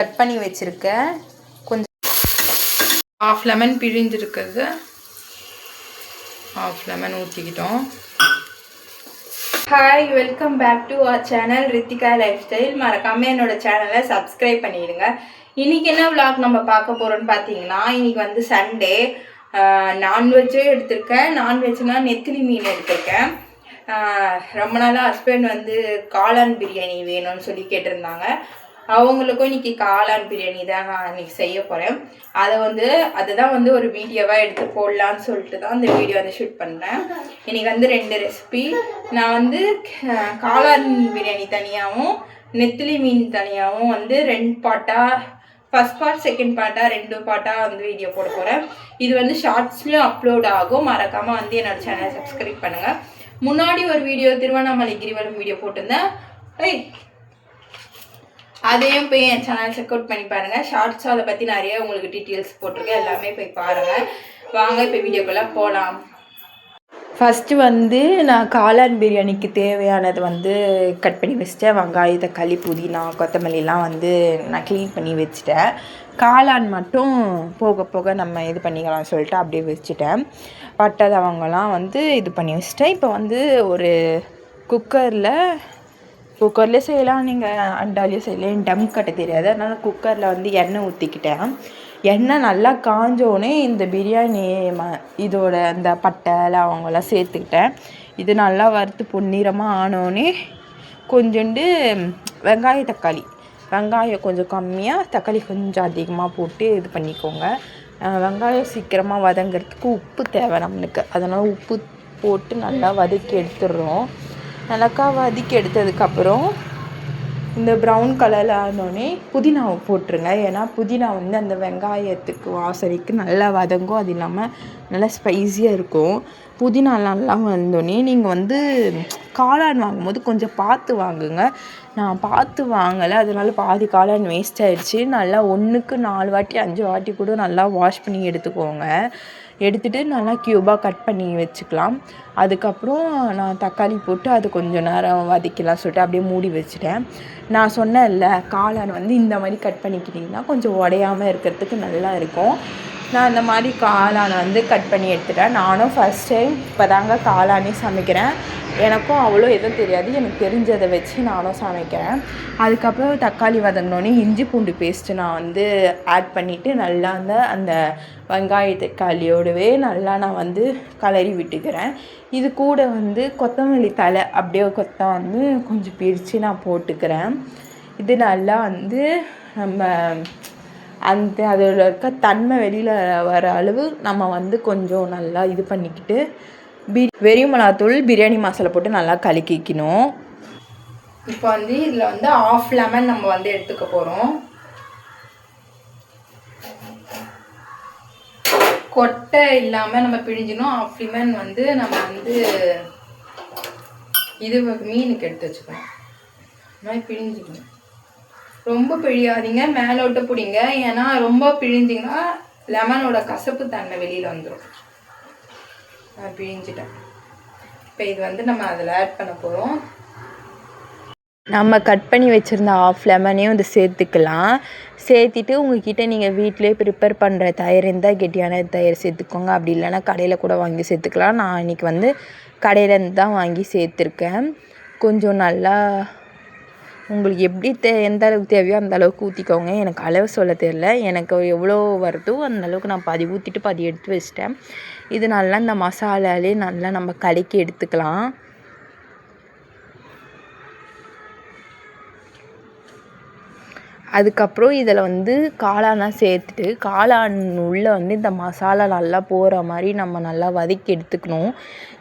Cut பண்ணி வச்சுருக்கேன். கொஞ்சம் ஆஃப் லெமன் பிழிஞ்சிருக்கிறது half lemon ஊற்றிக்கிட்டோம் hi welcome back to our channel Rithika life style மறக்காம என்னோட சேனலை சப்ஸ்கிரைப் பண்ணிடுங்க. இன்னைக்கு என்ன விளாக் நம்ம பார்க்க போகிறோன்னு பார்த்தீங்கன்னா இன்னைக்கு வந்து சண்டே நான்வெஜ்ஜும் எடுத்திருக்கேன். நான்வெஜ்னால் நெத்திலி மீன் எடுத்திருக்கேன். ரொம்ப நாளாக ஹஸ்பண்ட் வந்து காளான் பிரியாணி வேணும்னு சொல்லி கேட்டிருந்தாங்க. அவங்களுக்கும் இன்னைக்கு காளான் பிரியாணி தான் நான் இன்னைக்கு செய்ய போகிறேன் அதை வந்து அதுதான் வந்து ஒரு வீடியோவாக எடுத்து போடலான்னு சொல்லிட்டு தான் அந்த வீடியோ வந்து ஷூட் பண்ணுறேன் இன்னைக்கு வந்து ரெண்டு ரெசிபி நான் வந்து காளான் பிரியாணி தனியாகவும் நெத்திலி மீன் தனியாகவும் வந்து ரெண்டு பாட்டாக ஃபஸ்ட் பார்ட் செகண்ட் பார்ட்டாக ரெண்டு பார்ட்டாக வந்து வீடியோ போட போகிறேன் இது வந்து ஷார்ட்ஸ்லேயும் அப்லோட் ஆகும். மறக்காமல் வந்து என்னோட சேனலை சப்ஸ்கிரைப் பண்ணுங்கள் முன்னாடி ஒரு வீடியோ திருவண்ணாமலை கிரிவலம் வீடியோ போட்டிருந்தேன். ஐய் அதையும் போய் என் சேனல் செக் அவுட் பண்ணி பாருங்க. ஷார்ட்ஸ் அதை பற்றி நிறைய உங்களுக்கு டீட்டெயில்ஸ் போட்டிருக்கேன். எல்லாமே போய் பாருங்க. வாங்க இப்போ வீடியோக்குள்ளே போகலாம் ஃபஸ்ட்டு வந்து நான் காளான் பிரியாணிக்கு தேவையானது வந்து கட் பண்ணி வச்சிட்டேன். வெங்காயத்தை களி புதினா கொத்தமல்லிலாம் வந்து நான் க்ளீன் பண்ணி வச்சுட்டேன். காளான் மட்டும் போக போக நம்ம இது பண்ணிக்கலாம் சொல்லிட்டு அப்படியே வச்சுட்டேன். பட்டதவங்கலாம் வந்து இது பண்ணி வச்சுட்டேன். இப்போ வந்து ஒரு குக்கரில் குக்கர்லேயே செய்யலாம். நீங்கள் அண்டாலேயும் செய்யலாம் டம் கட்ட தெரியாது. அதனால் குக்கரில் வந்து எண்ணெய் ஊற்றிக்கிட்டேன் எண்ணெய் நல்லா காஞ்சோடனே இந்த பிரியாணி ம இதோட அந்த பட்டை லவங்கெல்லாம் சேர்த்துக்கிட்டேன். இது நல்லா வறுத்து பொன்னிறமாக ஆனோடனே கொஞ்சோண்டு வெங்காய தக்காளி. வெங்காயம் கொஞ்சம் கம்மியாக தக்காளி கொஞ்சம் அதிகமாக போட்டு இது பண்ணிக்கோங்க. வெங்காயம் சீக்கிரமாக வதங்கிறதுக்கு உப்பு தேவை நம்மளுக்கு. அதனால் உப்பு போட்டு நல்லா வதக்கி எடுத்துடுறோம். நல்லாக்கா வதக்கி எடுத்ததுக்கப்புறம் இந்த ப்ரௌன் கலரில் ஆனோடனே புதினாவை போட்டுருங்க. ஏன்னா புதினா வந்து அந்த வெங்காயத்துக்கு வாசனைக்கு நல்லா வதங்கும். அது இல்லாமல் நல்லா ஸ்பைஸியாக இருக்கும். புதினா நல்லா வந்தோடனே நீங்கள் வந்து காளான் வாங்கும்போது கொஞ்சம் பார்த்து வாங்குங்க. நான் பார்த்து வாங்கலை. அதனால பாதி காளான் வேஸ்ட் ஆகிடுச்சு நல்லா ஒன்றுக்கு நாலு வாட்டி அஞ்சு வாட்டி கூட நல்லா வாஷ் பண்ணி எடுத்துக்கோங்க. எடுத்துகிட்டு நல்லா க்யூபாக கட் பண்ணி வச்சுக்கலாம். அதுக்கப்புறம் நான் தக்காளி போட்டு அது கொஞ்சம் நேரம் வதக்கலாம் சொல்லிட்டு அப்படியே மூடி வச்சுட்டேன். நான் சொன்னேன்ல காளான் வந்து இந்த மாதிரி கட் பண்ணிக்கிட்டிங்கன்னா கொஞ்சம் உடையாமல் இருக்கிறதுக்கு நல்லா இருக்கும். நான் இந்த மாதிரி காளானை வந்து கட் பண்ணி எடுத்துட்டேன். நானும் ஃபஸ்ட் டைம் இப்போ தாங்க காளானே சமைக்கிறேன். எனக்கும் அவ்வளோ எதுவும் தெரியாது. எனக்கு தெரிஞ்சதை வச்சு நானும் சமைக்கிறேன். அதுக்கப்புறம் தக்காளி வதங்கினோடனே இஞ்சி பூண்டு பேஸ்ட்டு நான் வந்து ஆட் பண்ணிவிட்டு நல்லா அந்த அந்த வெங்காய தக்காளியோடவே நல்லா நான் வந்து கலரி விட்டுக்கிறேன். இது கூட வந்து கொத்தமல்லி தலை அப்படியே கொத்த வந்து கொஞ்சம் பிரித்து நான் போட்டுக்கிறேன். இது நல்லா வந்து நம்ம அந்த அதில் இருக்க தன்மை வெளியில் வர அளவு நம்ம வந்து கொஞ்சம் நல்லா இது பண்ணிக்கிட்டு பி வெறி மிளகாத்தூள் பிரியாணி மசாலா போட்டு நல்லா கலக்கிக்கணும். இப்போ வந்து இதில் வந்து ஆஃப் லெமன் நம்ம வந்து எடுத்துக்க போகிறோம் கொட்டை இல்லாமல் நம்ம பிழிஞ்சினோம். ஆஃப் லெமன் வந்து நம்ம வந்து இது மீனுக்கு எடுத்து வச்சுக்கணும். மாதிரி பிழிஞ்சிக்கணும். ரொம்ப பிழியாதீங்க மேலோட்ட பிடிங்க. ஏன்னா ரொம்ப பிழிஞ்சிங்கன்னா லெமனோட கசப்பு தன்மை வெளியில் வந்துடும் நான் பிழிஞ்சிட்டேன். இப்போ இது வந்து நம்ம அதில் ஆட் பண்ண போகிறோம் நம்ம கட் பண்ணி வச்சுருந்த ஆஃப் லெமனையும் வந்து சேர்த்துக்கலாம். சேர்த்துட்டு உங்ககிட்ட நீங்கள் வீட்டிலே ப்ரிப்பேர் பண்ணுற தயிர் இருந்தால் கெட்டியான தயிர் சேர்த்துக்கோங்க. அப்படி இல்லைன்னா கடையில் கூட வாங்கி சேர்த்துக்கலாம். நான் இன்றைக்கி வந்து கடையிலேருந்து தான் வாங்கி சேர்த்துருக்கேன். கொஞ்சம் நல்லா உங்களுக்கு எப்படி தே எந்த அளவுக்கு தேவையோ அந்த அளவுக்கு ஊற்றிக்கோங்க எனக்கு அளவு சொல்ல தெரில எனக்கு எவ்வளோ வருதோ அந்த அளவுக்கு நான் பாதி ஊற்றிட்டு பாதி எடுத்து வச்சிட்டேன். இது நல்லா இந்த மசாலாலே நல்லா நம்ம கலக்கி எடுத்துக்கலாம். அதுக்கப்புறம் இதில் வந்து காளான்லாம் சேர்த்துட்டு காளான் உள்ளே வந்து இந்த மசாலா நல்லா போகிற மாதிரி நம்ம நல்லா வதக்கி எடுத்துக்கணும்.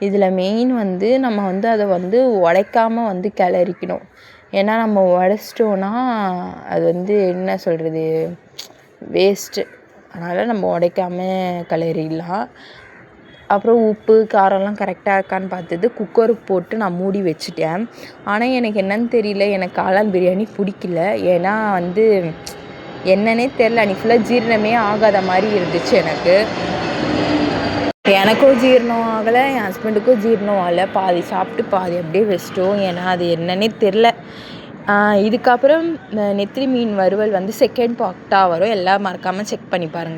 இதில் மெயின் வந்து நம்ம வந்து அதை வந்து உடைக்காம வந்து கிளறிக்கணும். ஏன்னா நம்ம உடச்சிட்டோன்னா அது வந்து என்ன சொல்கிறது வேஸ்ட்டு அதனால் நம்ம உடைக்காம கிளறிடலாம் அப்புறம் உப்பு காரம்லாம் கரெக்டாக இருக்கான்னு பார்த்தது குக்கருக்கு போட்டு நான் மூடி வச்சுட்டேன். ஆனால் எனக்கு என்னன்னு தெரியல. எனக்கு காளான் பிரியாணி பிடிக்கல. ஏன்னா வந்து என்னன்னே தெரில அன்றைக்கி ஃபுல்லாக ஜீரணமே ஆகாத மாதிரி இருந்துச்சு எனக்கு. எனக்கும் ஜீரணம் ஆகலை என் ஹஸ்பண்டுக்கும் ஜீரணம் ஆகலை. பாதி சாப்பிட்டு பாதி அப்படியே வச்சிட்டோம் ஏன்னா அது என்னன்னே தெரில இதுக்கப்புறம் நெத்திலி மீன் வறுவல் வந்து செகண்ட் பார்ட்டாக வரும். எல்லாம் மறக்காமல் செக் பண்ணி பாருங்கள்